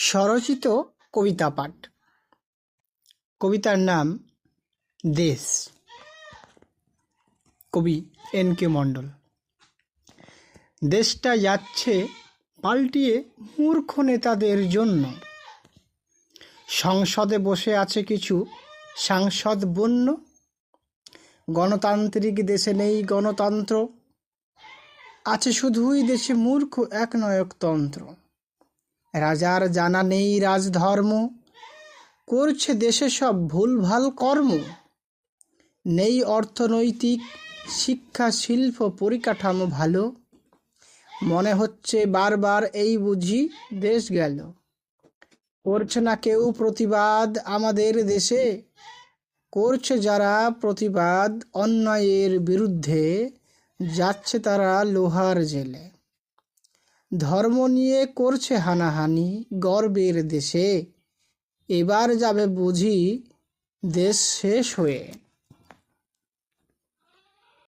স্বরচিত কবিতা পাঠ। কবিতার নাম দেশ। কবি এন কে মণ্ডল। দেশটা যাচ্ছে পাল্টিয়ে মূর্খ নেতাদের জন্য। সংসদে বসে আছে কিছু সাংসদ বন্য। গণতান্ত্রিক দেশে নেই গণতন্ত্র। আছে শুধুই দেশে মূর্খ এক নয়কতন্ত্র রাজার জানা নেই রাজধর্ম, করছে দেশে সব ভুলভাল কর্ম। নেই অর্থনৈতিক, শিক্ষা, শিল্প পরিকাঠামো ভালো। মনে হচ্ছে বারবার এই বুঝি দেশ গেল। করছে না কেউ প্রতিবাদ আমাদের দেশে? করছে যারা প্রতিবাদ অন্যায়ের বিরুদ্ধে, যাচ্ছে তারা লোহার জেলে। ধর্ম নিয়ে করছে হানাহানি গর্বের দেশে। এবার যাবে বুঝি দেশ শেষ হয়ে।